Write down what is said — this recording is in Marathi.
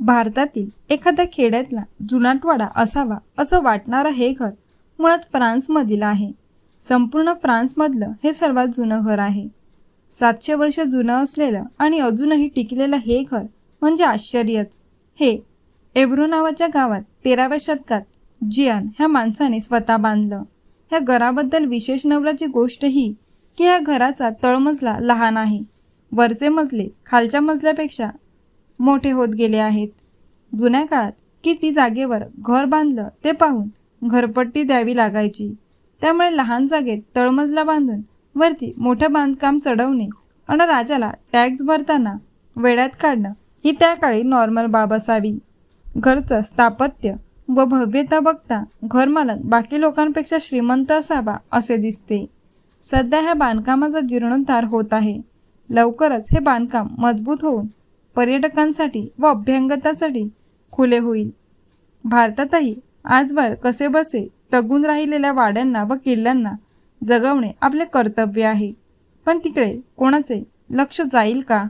भारतातील एखाद्या खेड्यातला जुनाटवाडा असावा असं वाटणारं हे घर मुळात फ्रान्समधील आहे. संपूर्ण फ्रान्समधलं हे सर्वात जुनं घर आहे. सातशे वर्ष जुनं असलेलं आणि अजूनही टिकलेलं हे घर म्हणजे आश्चर्यच. हे एव्हरो नावाच्या गावात तेराव्या शतकात जियान ह्या माणसाने स्वतः बांधलं. ह्या घराबद्दल विशेष नवलाची गोष्ट ही की ह्या घराचा तळमजला लहान आहे. वरचे मजले खालच्या मजल्यापेक्षा मोठे होत गेले आहेत. जुन्या काळात किती जागेवर घर बांधलं ते पाहून घरपट्टी द्यावी लागायची. त्यामुळे लहान जागेत तळमजला बांधून वरती मोठं बांधकाम चढवणे आणि राजाला टॅक्स भरताना वेड्यात काढणं ही त्या काळी नॉर्मल बाब असावी. घरचं स्थापत्य व भव्यता बघता घरमालक बाकी लोकांपेक्षा श्रीमंत असावा असे दिसते. सध्या ह्या बांधकामाचा जीर्णोद्धार होत आहे. लवकरच हे बांधकाम मजबूत होऊन पर्यटकांसाठी व अभ्यंगतासाठी खुले होईल. भारतातही आजवर कसेबसे तगून राहिलेल्या वाड्यांना व किल्ल्यांना जगवणे आपले कर्तव्य आहे. पण तिकडे कोणाचे लक्ष जाईल का?